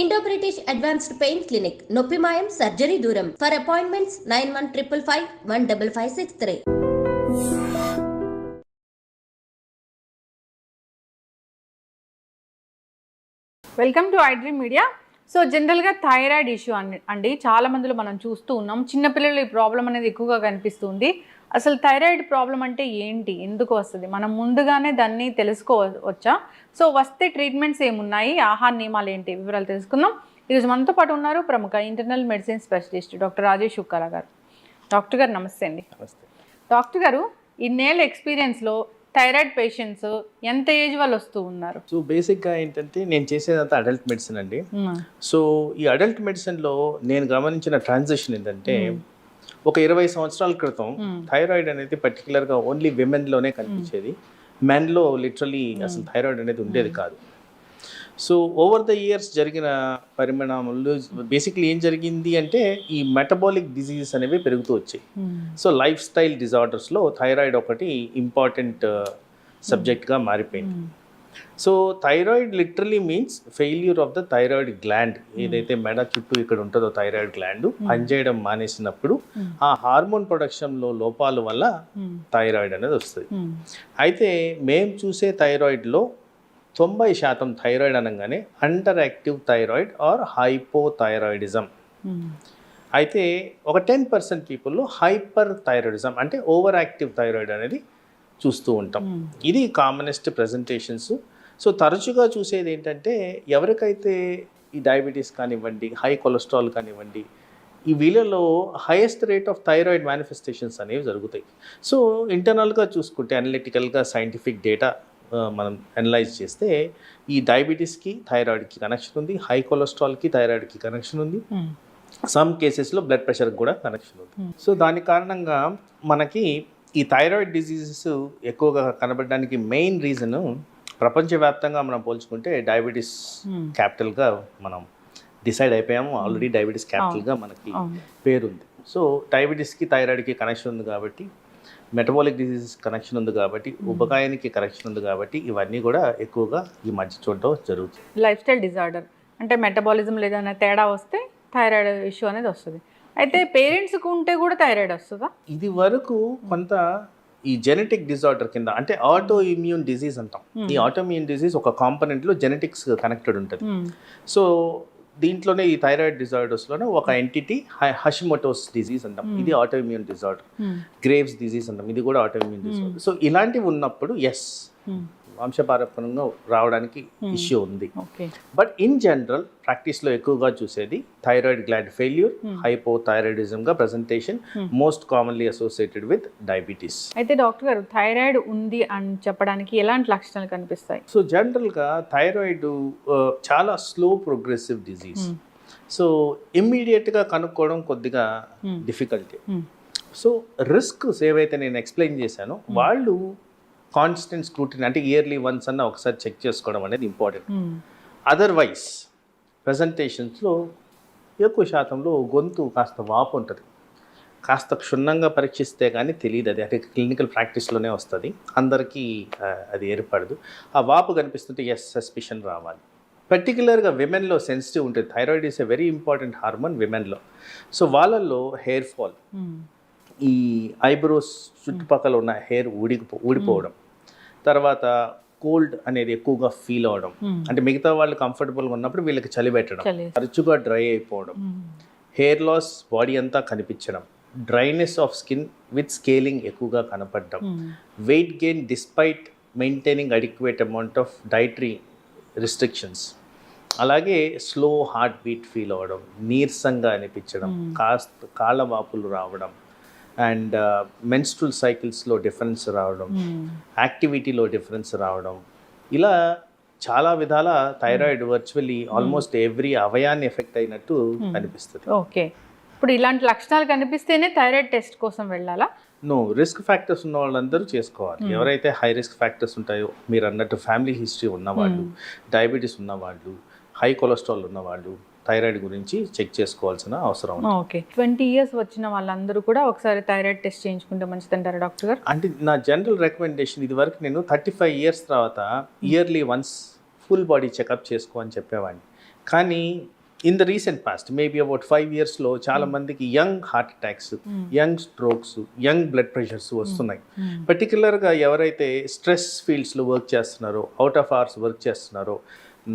Indo British advanced pain clinic నొప్పి మాయం surgery దూరం. For appointments nine one triple five one double five six three welcome to iDream media so జనరల్గా thyroid issue అండి అండి. చాలా మందిలో మనం చూస్తూ ఉన్నాం. చిన్నపిల్లలు ఈ ప్రాబ్లం అనేది ఎక్కువగా కనిపిస్తుంది అసలు థైరాయిడ్ ప్రాబ్లం అంటే ఏంటి? ఎందుకు వస్తుంది? మనం ముందుగానే దాన్ని తెలుసుకోవచ్చా సో వస్తే ట్రీట్మెంట్స్ ఏమున్నాయి? ఆహార నియమాలు ఏంటి? వివరాలు తెలుసుకుందాం. ఈరోజు మనతో పాటు ఉన్నారు ప్రముఖ internal medicine specialist doctor Rajesh Ukkala గారు. డాక్టర్ గారు నమస్తే అండి. నమస్తే. డాక్టర్ గారు ఇన్నేళ్ళ ఎక్స్పీరియన్స్లో థైరాయిడ్ పేషెంట్స్ ఎంత ఏజ్ వాళ్ళు వస్తూ ఉన్నారు? సో బేసిక్గా ఏంటంటే నేను చేసేదంతా అడల్ట్ మెడిసిన్ అండి. సో ఈ అడల్ట్ మెడిసిన్లో నేను గమనించిన ట్రాన్సాక్షన్ ఏంటంటే ఒక ఇరవై సంవత్సరాల క్రితం థైరాయిడ్ అనేది పర్టికులర్గా ఓన్లీ విమెన్లోనే కనిపించేది. మెన్లో లిటరలీ అసలు థైరాయిడ్ అనేది ఉండేది కాదు. సో ఓవర్ ద ఇయర్స్ జరిగిన పరిణామాలు బేసిక్లీ ఏం జరిగింది అంటే ఈ మెటబాలిక్ డిసీజెస్ అనేవి పెరుగుతూ వచ్చాయి. సో లైఫ్ స్టైల్ డిజార్డర్స్లో థైరాయిడ్ ఒకటి ఇంపార్టెంట్ సబ్జెక్ట్గా మారిపోయింది. So thyroid literally means failure of the thyroid gland ఏదైతే మెడ చుట్టూ ఇక్కడ ఉంటుందో థైరాయిడ్ గ్లాండ్ పనిచేయడం మానేసినప్పుడు ఆ హార్మోన్ ప్రొడక్షన్లో లోపాల వల్ల. థైరాయిడ్ అనేది వస్తుంది. అయితే మేము చూసే థైరాయిడ్లో తొంభై శాతం థైరాయిడ్ అనగానే under active thyroid or hypothyroidism. అయితే ఒక టెన్ పర్సెంట్ పీపుల్లో హైపర్ థైరాయిడిజం అంటే ఓవర్ యాక్టివ్ థైరాయిడ్ అనేది చూస్తూ ఉంటాం. ఇది కామనెస్ట్ ప్రజెంటేషన్స్ సో తరచుగా చూసేది ఏంటంటే ఎవరికైతే ఈ డయాబెటీస్ కానివ్వండి హై కొలెస్ట్రాల్ కానివ్వండి ఈ వీళ్ళలో highest rate of thyroid manifestations అనేవి జరుగుతాయి. సో ఇంటర్నల్గా చూసుకుంటే అనలిటికల్గా సైంటిఫిక్ డేటా మనం అనలైజ్ చేస్తే ఈ డయాబెటీస్కి థైరాయిడ్కి కనెక్షన్ ఉంది హై కొలెస్ట్రాల్కి థైరాయిడ్కి కనెక్షన్ ఉంది. సమ్ కేసెస్లో బ్లడ్ ప్రెషర్కి కూడా కనెక్షన్ ఉంది. సో దాని కారణంగా మనకి ఈ థైరాయిడ్ డిసీజెస్ ఎక్కువగా కనబడడానికి మెయిన్ రీజన్ ప్రపంచవ్యాప్తంగా మనం పోల్చుకుంటే డయాబెటీస్ Hmm. క్యాపిటల్గా మనం డిసైడ్ అయిపోయాము. ఆల్రెడీ డయాబెటీస్ క్యాపిటల్గా మనకి. పేరుంది. సో డయాబెటీస్కి థైరాయిడ్కి కనెక్షన్ ఉంది కాబట్టి మెటబాలిక్ డిసీజెస్ కనెక్షన్ ఉంది కాబట్టి ఉపకాయానికి కనెక్షన్ ఉంది కాబట్టి ఇవన్నీ కూడా ఎక్కువగా ఈ మధ్య చూడటం జరుగుతుంది. లైఫ్ స్టైల్ డిజార్డర్ అంటే మెటబాలిజం ఏదైనా తేడా వస్తే థైరాయిడ్ ఇష్యూ అనేది వస్తుంది. అయితే పేరెంట్స్కి ఉంటే కూడా థైరాయిడ్ వస్తుందా ఇది వరకు కొంత ఈ జెనెటిక్ డిజార్డర్ కింద అంటే ఆటో ఇమ్యూన్ డిసీజ్ అంటాం ఈ ఆటో ఇమ్యూన్ డిసీజ్ ఒక కాంపనెంట్లో జెనెటిక్స్ కనెక్టెడ్ ఉంటుంది. సో దీంట్లోనే ఈ థైరాయిడ్ డిజార్డర్స్లోనే ఒక ఎంటిటీ హషిమోటోస్ డిసీజ్ అంటాం. ఇది auto immune disorder. Graves' disease అంటాం. ఇది కూడా ఆటో ఇమ్యూన్ డిజార్డర్. సో ఇలాంటివి ఉన్నప్పుడు ఎస్. వంశపారపరంగా రావడానికి ఇష్యూ ఉంది. ఓకే బట్ ఇన్ జనరల్ ప్రాక్టీస్లో ఎక్కువగా చూసేది thyroid gland failure హైపోథైరాయిడిజంగా presentation most commonly associated with diabetes అయితే డాక్టర్ గారు థైరాయిడ్ ఉంది అని చెప్పడానికి ఎలాంటి లక్షణాలు కనిపిస్తాయి? సో జనరల్గా థైరాయిడ్ చాలా స్లో ప్రోగ్రెసివ్ డిజీజ్ సో ఇమ్మీడియట్గా కనుక్కోవడం కొద్దిగా డిఫికల్టీ. సో రిస్క్స్ ఏవైతే నేను ఎక్స్ప్లెయిన్ చేశానో వాళ్ళు కాన్స్టెంట్ స్క్రూటిన్ అంటే ఇయర్లీ వన్స్ అన్న ఒకసారి చెక్ చేసుకోవడం అనేది ఇంపార్టెంట్. అదర్వైజ్ ప్రజెంటేషన్స్లో ఎక్కువ శాతంలో గొంతు కాస్త వాపు ఉంటుంది. కాస్త క్షుణ్ణంగా పరీక్షిస్తే కానీ తెలియదు అది. అంటే క్లినికల్ ప్రాక్టీస్లోనే వస్తుంది. అందరికీ అది ఏర్పడదు. ఆ వాపు కనిపిస్తుంటే ఎస్ సస్పిషన్ రావాలి. పర్టికులర్గా విమెన్లో సెన్సిటివ్ ఉంటుంది thyroid is a very important hormone విమెన్లో so వాళ్ళల్లో హెయిర్ ఫాల్ మ్మ్. ఈ ఐబ్రోస్ చుట్టుపక్కల ఉన్న హెయిర్ ఊడిపో ఊడిపోవడం. తర్వాత కోల్డ్ అనేది ఎక్కువగా ఫీల్ అవడం Hmm. అంటే మిగతా వాళ్ళు కంఫర్టబుల్గా ఉన్నప్పుడు వీళ్ళకి చలి పెట్టడం. తరచుగా డ్రై అయిపోవడం. హెయిర్ లాస్ బాడీ అంతా కనిపించడం. Dryness of skin with scaling ఎక్కువగా కనపడడం. Weight gain despite maintaining adequate amount of dietary restrictions అలాగే స్లో హార్ట్ బీట్ ఫీల్ అవ్వడం. నీరసంగా అనిపించడం. కాస్త కాళ్ళ వాపులు రావడం. అండ్ మెన్స్ట్రల్ సైకిల్స్లో డిఫరెన్స్ రావడం. యాక్టివిటీలో డిఫరెన్స్ రావడం ఇలా చాలా విధాల థైరాయిడ్ వర్చువల్లీ ఆల్మోస్ట్ ఎవ్రీ అవయాన్ని ఎఫెక్ట్ అయినట్టు అనిపిస్తుంది. ఓకే ఇప్పుడు ఇలాంటి లక్షణాలు కనిపిస్తేనే థైరాయిడ్ టెస్ట్ కోసం వెళ్ళాలా? నో రిస్క్ ఫ్యాక్టర్స్ ఉన్న వాళ్ళందరూ చేసుకోవాలి. ఎవరైతే హై రిస్క్ ఫ్యాక్టర్స్ ఉంటాయో మీరు అన్నట్టు ఫ్యామిలీ హిస్టరీ ఉన్నవాళ్ళు డయాబెటీస్ ఉన్నవాళ్ళు హై కొలెస్ట్రాల్ ఉన్నవాళ్ళు థైరాయిడ్ గురించి చెక్ చేసుకోవాల్సిన అవసరం ఉంది. ఓకే. ట్వంటీ ఇయర్స్ వచ్చిన వాళ్ళందరూ కూడా ఒకసారి థైరాయిడ్ టెస్ట్ చేయించుకుంటే మంచిదంటారా డాక్టర్ గారు? అంటే నా జనరల్ రికమెండేషన్ ఇది వరకు నేను థర్టీ ఫైవ్ ఇయర్స్ తర్వాత yearly once full body checkup చేసుకో అని చెప్పేవాడిని. కానీ in the recent past maybe about five ఇయర్స్లో చాలా మందికి young heart attacks young strokes young blood pressures వస్తున్నాయి. పర్టికులర్గా ఎవరైతే స్ట్రెస్ ఫీల్డ్స్లో వర్క్ చేస్తున్నారో అవుట్ ఆఫ్ అవర్స్ వర్క్ చేస్తున్నారో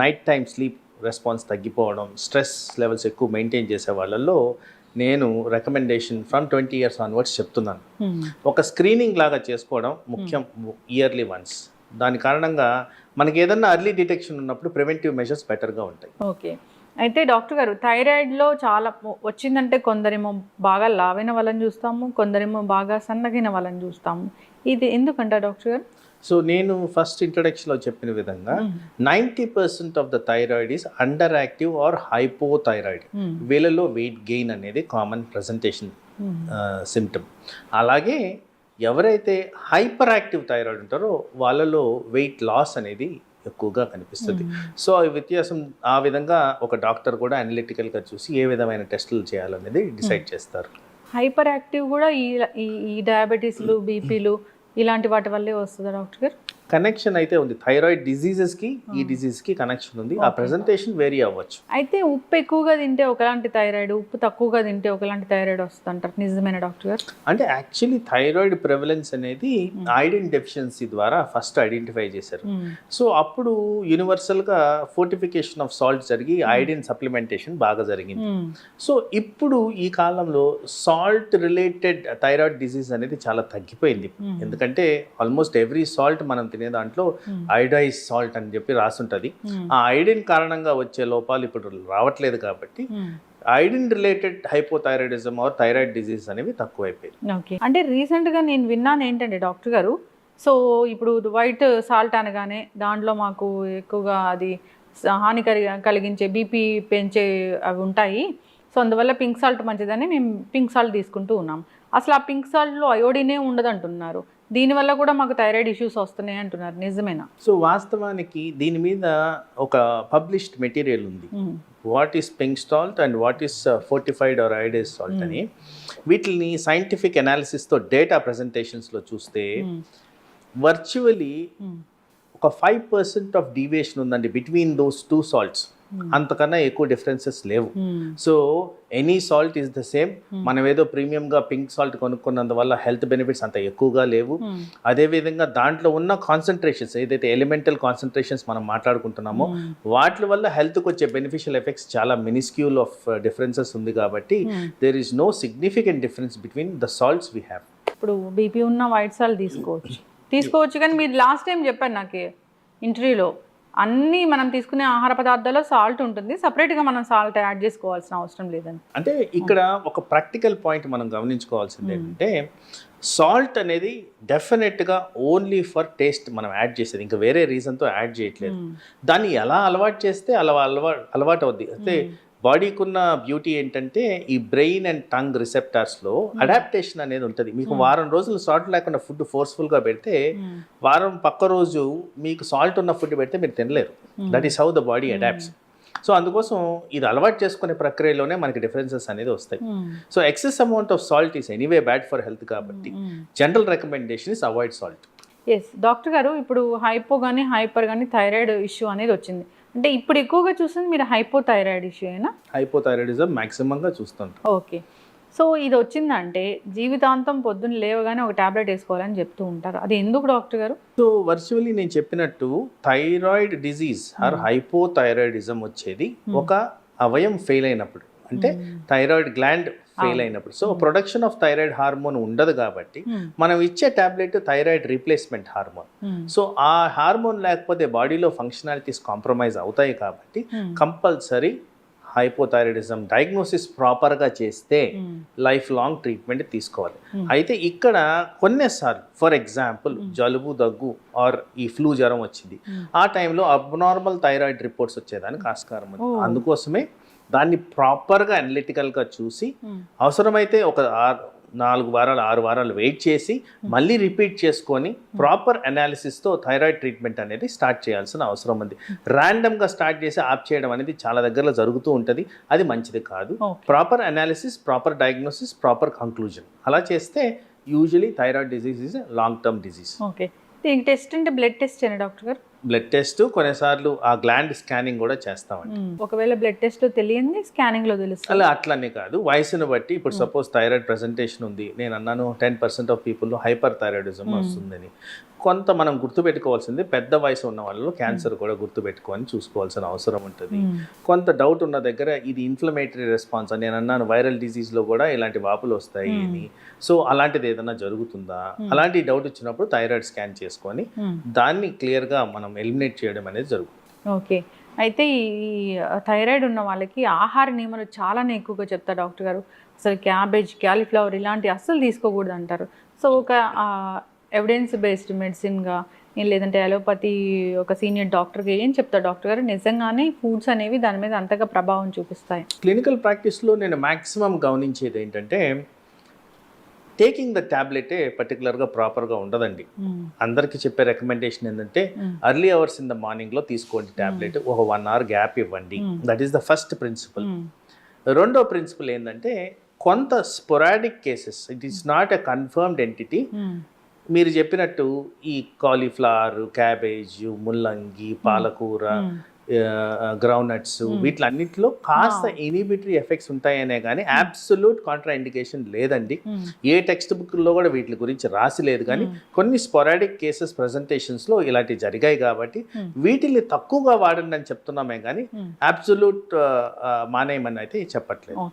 నైట్ టైం స్లీప్ రెస్పాన్స్ తగ్గిపోవడం స్ట్రెస్ లెవెల్స్ ఎక్కువ మెయింటైన్ చేసే వాళ్ళల్లో నేను recommendation from twenty years onwards చెప్తున్నాను. ఒక స్క్రీనింగ్ లాగా చేసుకోవడం ముఖ్యం ఇయర్లీ వన్స్ దాని కారణంగా మనకి ఏదన్నా అర్లీ డిటెక్షన్ ఉన్నప్పుడు ప్రివెంటివ్ మెజర్స్ బెటర్గా ఉంటాయి. ఓకే. అయితే డాక్టర్ గారు థైరాయిడ్లో చాలా వచ్చిందంటే కొందరేమో బాగా లావైన వాళ్ళని చూస్తాము కొందరేమో బాగా సన్నగిన వాళ్ళని చూస్తాము. ఇది ఎందుకంట డాక్టర్ గారు? సో నేను ఫస్ట్ ఇంట్రడక్షన్లో చెప్పిన విధంగా ninety percent of the thyroid is under active or hypothyroid వీళ్ళలో వెయిట్ గెయిన్ అనేది కామన్ ప్రజెంటేషన్ సిమ్టమ్ అలాగే ఎవరైతే హైపర్ యాక్టివ్ థైరాయిడ్ ఉంటారో వాళ్ళలో వెయిట్ లాస్ అనేది ఎక్కువగా కనిపిస్తుంది. సో ఆ వ్యత్యాసం ఆ విధంగా ఒక డాక్టర్ కూడా అనలిటికల్గా చూసి ఏ విధమైన టెస్టులు చేయాలనేది డిసైడ్ చేస్తారు. హైపర్ యాక్టివ్ కూడా ఈ ఈ- ఈ డయాబెటీస్లు బీపీలు ఇలాంటి వాటి వల్లే వస్తుందా డాక్టర్ గారు? కనెక్షన్ అయితే ఉంది. థైరాయిడ్ డిజీజెస్కి ఈ డిజీజ్కి కనెక్షన్ ఉంది. ఆ ప్రెజెంటేషన్ వేరీ అవ్వచ్చు. అయితే ఉప్పు ఎక్కువగా తింటే ఒకలాంటి థైరాయిడ్ ఉప్పు తక్కువగా తింటే ఒకలాంటి థైరాయిడ్ వస్తుంది అంటారు నిజమైన డాక్టర్ గారు? అంటే యాక్చువల్లీ థైరాయిడ్ ప్రివలెన్స్ అనేది ఐడిన్ డెఫిషియన్సీ ద్వారా ఫస్ట్ ఐడెంటిఫై చేశారు. సో అప్పుడు యూనివర్సల్గా ఫోర్టిఫికేషన్ ఆఫ్ సాల్ట్ జరిగి ఐడిన్ సప్లిమెంటేషన్ బాగా జరిగింది. సో ఇప్పుడు ఈ కాలంలో సాల్ట్ రిలేటెడ్ థైరాయిడ్ డిసీజ్ అనేది చాలా తగ్గిపోయింది. ఎందుకంటే ఆల్మోస్ట్ ఎవ్రీ సాల్ట్ మనం తినే దాంట్లో ఐడైజ్ సాల్ట్ అని చెప్పి రాసుంటది. ఆ ఐడిన్ కారణంగా వచ్చే లోపాలు ఇప్పుడు రావట్లేదు కాబట్టి iodine related hypothyroidism or thyroid disease అనేవి తక్కువైపోయాయి ఓకే. అంటే రీసెంట్గా నేను విన్నాను ఏంటంటే డాక్టర్ గారు సో ఇప్పుడు వైట్ సాల్ట్ అనగానే దాంట్లో మాకు ఎక్కువగా అది హాని కలి- కలిగించే బీపీ పెంచే అవి ఉంటాయి. సో అందువల్ల పింక్ సాల్ట్ మంచిదని మేము పింక్ సాల్ట్ తీసుకుంటూ ఉన్నాం. అసలు ఆ పింక్ సాల్ట్లో అయోడినే ఉండదు అంటున్నారు దీనివల్ల కూడా మాకు థైరాయిడ్ ఇష్యూస్ వస్తున్నాయి అంటున్నారు. నిజమేనా? సో వాస్తవానికి దీని మీద ఒక పబ్లిష్డ్ మెటీరియల్ ఉంది. What is pink salt and what is fortified or iodised salt అని. వీటిని సైంటిఫిక్ అనాలిసిస్తో డేటా ప్రజెంటేషన్స్లో చూస్తే వర్చువలీ ఒక ఫైవ్ పర్సెంట్ ఆఫ్ డీవియేషన్ ఉందండి బిట్వీన్ దోస్ టూ సాల్ట్స్. అంతకన్నా ఎక్కువ డిఫరెన్సెస్ లేవు. So any salt is the same మనం ఏదో ప్రీమియంగా పింక్ సాల్ట్ కొనుక్కున్నందువల్ల హెల్త్ బెనిఫిట్స్ అంత ఎక్కువగా లేవు. అదేవిధంగా దాంట్లో ఉన్న కాన్సన్ట్రేషన్స్ ఏదైతే ఎలిమెంటల్ కాన్సన్ట్రేషన్స్ మనం మాట్లాడుకుంటున్నామో వాటి వల్ల హెల్త్కి వచ్చే బెనిఫిషియల్ ఎఫెక్ట్స్ చాలా మినిస్క్యూల్ ఆఫ్ డిఫరెన్సెస్ ఉంది కాబట్టి there is no significant difference between the salts we have ఇప్పుడు బీపీ ఉన్న వైట్ సాల్ట్ తీసుకోవచ్చు. తీసుకోవచ్చు కానీ మీరు లాస్ట్ టైం చెప్పారు నాకు ఇంటర్వ్యూలో అన్నీ మనం తీసుకునే ఆహార పదార్థాల్లో సాల్ట్ ఉంటుంది. సపరేట్గా మనం సాల్ట్ యాడ్ చేసుకోవాల్సిన అవసరం లేదని అంటే ఇక్కడ ఒక ప్రాక్టికల్ పాయింట్ మనం గమనించుకోవాల్సింది ఏంటంటే సాల్ట్ అనేది డెఫినెట్గా ఓన్లీ ఫర్ టేస్ట్ మనం యాడ్ చేసేది. ఇంకా వేరే రీజన్తో యాడ్ చేయట్లేదు. దాన్ని ఎలా అలవాటు చేస్తే అలా అలవాటు అలవాటు అవుద్ది అయితే బాడీకి ఉన్న బ్యూటీ ఏంటంటే ఈ బ్రెయిన్ అండ్ టంగ్ రిసెప్టార్స్లో అడాప్టేషన్ అనేది ఉంటుంది. మీకు వారం రోజులు సాల్ట్ లేకుండా ఫుడ్ ఫోర్స్ఫుల్గా పెడితే వారం పక్క రోజు మీకు సాల్ట్ ఉన్న ఫుడ్ పెడితే మీరు తినలేరు. That is how the body adapts so అందుకోసం ఇది అలవాటు చేసుకునే ప్రక్రియలోనే మనకి డిఫరెన్సెస్ అనేది వస్తాయి. So excess amount of salt is anyway bad for health కాబట్టి general recommendation is avoid salt yes doctor గారు ఇప్పుడు హైపో కానీ హైపర్ కానీ థైరాయిడ్ ఇష్యూ అనేది వచ్చింది. అంటే ఇప్పుడు ఎక్కువగా చూస్తుంది మీరు హైపో థైరాయిడ్ ఇష్యూ అయినా హైపోథైరాయిడిజం మ్యాక్సిమంగా చూస్తుంటాం. ఓకే సో ఇది వచ్చిందంటే జీవితాంతం పొద్దున్న లేవగానే ఒక టాబ్లెట్ వేసుకోవాలని చెప్తూ ఉంటారు. అది ఎందుకు డాక్టర్ గారు? సో వర్చువల్లీ నేను చెప్పినట్టు థైరాయిడ్ డిజీజ్ ఆర్ హైపోథైరాయిడిజం వచ్చేది ఒక అవయం ఫెయిల్ అయినప్పుడు. అంటే థైరాయిడ్ గ్లాండ్ ఫెయిల్ అయినప్పుడు. So production of thyroid hormone ఉండదు కాబట్టి మనం ఇచ్చే tablet thyroid replacement hormone so ఆ హార్మోన్ లేకపోతే బాడీలో ఫంక్షనాలిటీస్ కాంప్రమైజ్ అవుతాయి కాబట్టి కంపల్సరీ హైపోథైరాయిడిజం డయాగ్నోసిస్ ప్రాపర్గా చేస్తే లైఫ్ లాంగ్ ట్రీట్మెంట్ తీసుకోవాలి. అయితే ఇక్కడ కొన్నిసార్లు ఫర్ ఎగ్జాంపుల్ జలుబు దగ్గు ఆర్ ఈ ఫ్లూ జ్వరం వచ్చింది. ఆ టైంలో అబ్నార్మల్ థైరాయిడ్ రిపోర్ట్స్ వచ్చేదానికి ఆస్కారం ఉంది. అందుకోసమే దాన్ని ప్రాపర్గా అనలిటికల్గా చూసి అవసరమైతే ఒక నాలుగు వారాలు ఆరు వారాలు వెయిట్ చేసి మళ్ళీ రిపీట్ చేసుకొని ప్రాపర్ అనాలిసిస్తో థైరాయిడ్ ట్రీట్మెంట్ అనేది స్టార్ట్ చేయాల్సిన అవసరం ఉంది. ర్యాండమ్గా స్టార్ట్ చేసి ఆప్ చేయడం అనేది చాలా దగ్గరలో జరుగుతూ ఉంటుంది. అది మంచిది కాదు. Proper analysis proper diagnosis proper conclusion అలా చేస్తే usually thyroid disease is long term disease okay test అంటే బ్లడ్ టెస్ట్ అయినా డాక్టర్ గారు. బ్లడ్ టెస్ట్ కొన్నిసార్లు ఆ గ్లాండ్ స్కానింగ్ కూడా చేస్తామండి. ఒకవేళ బ్లడ్ టెస్ట్లో తెలియంది స్కానింగ్లో తెలుస్తుంది. అలా అట్లనే కాదు. వయసును బట్టి ఇప్పుడు సపోజ్ థైరాయిడ్ ప్రెజెంటేషన్ ఉంది నేను అన్నాను టెన్ పర్సెంట్ ఆఫ్ పీపుల్లో హైపర్ థైరాయిడిజం వస్తుందని. కొంత మనం గుర్తుపెట్టుకోవాల్సింది పెద్ద వయసు ఉన్న వాళ్ళలో క్యాన్సర్ కూడా గుర్తుపెట్టుకొని చూసుకోవాల్సిన అవసరం ఉంటుంది. కొంత డౌట్ ఉన్న దగ్గర ఇది ఇన్ఫ్లమేటరీ రెస్పాన్స్ అని నేను అన్నాను వైరల్ డిసీజ్లో కూడా ఇలాంటి వాపులు వస్తాయి అని. సో అలాంటిది ఏదైనా జరుగుతుందా? అలాంటి డౌట్ వచ్చినప్పుడు థైరాయిడ్ స్కాన్ చేసుకొని దాన్ని క్లియర్గా మనం ఎలిమినేట్ చేయడం అనేది జరుగుతుంది. ఓకే. అయితే ఈ థైరాయిడ్ ఉన్న వాళ్ళకి ఆహార నియమాలు చాలానే ఎక్కువగా చెప్తారు డాక్టర్ గారు. అసలు క్యాబేజ్ క్యాలీఫ్లవర్ ఇలాంటి అస్సలు తీసుకోకూడదు అంటారు సో ఒక ఎవిడెన్స్ బేస్డ్ మెడిసిన్గా లేదంటే అలోపతి ఒక సీనియర్ డాక్టర్గా ఏం చెప్తారు డాక్టర్ గారు? నిజంగానే ఫుడ్స్ అనేవి దాని మీద అంతగా ప్రభావం చూపిస్తాయి. క్లినికల్ ప్రాక్టీస్లో నేను మ్యాక్సిమం గమనించేది ఏంటంటే టేకింగ్ ద ట్యాబ్లెటే పర్టికులర్గా ప్రాపర్గా ఉండదండి. అందరికీ చెప్పే రికమెండేషన్ ఏంటంటే అర్లీ అవర్స్ ఇన్ ద మార్నింగ్లో తీసుకోండి ట్యాబ్లెట్ ఒక వన్ అవర్ గ్యాప్ ఇవ్వండి. That is the first principle రెండో ప్రిన్సిపల్ ఏంటంటే కొంత sporadic cases it is not a confirmed entity మీరు చెప్పినట్టు ఈ కాలీఫ్లవర్ క్యాబేజ్ ముల్లంగి పాలకూర గ్రౌండ్ నట్స్ వీటిలన్నిటిలో కాస్త ఇనిబిటరీ ఎఫెక్ట్స్ ఉంటాయనే కానీ అబ్సల్యూట్ కాంట్రా ఇండికేషన్ లేదండి. ఏ టెక్స్ట్ బుక్లో కూడా వీటి గురించి రాసి లేదు కానీ కొన్ని స్పొరాడిక్ కేసెస్ ప్రజెంటేషన్స్లో ఇలాంటివి జరిగాయి కాబట్టి వీటిని తక్కువగా వాడండి అని చెప్తున్నామే కానీ అబ్సల్యూట్ మానేయమని అయితే చెప్పట్లేదు.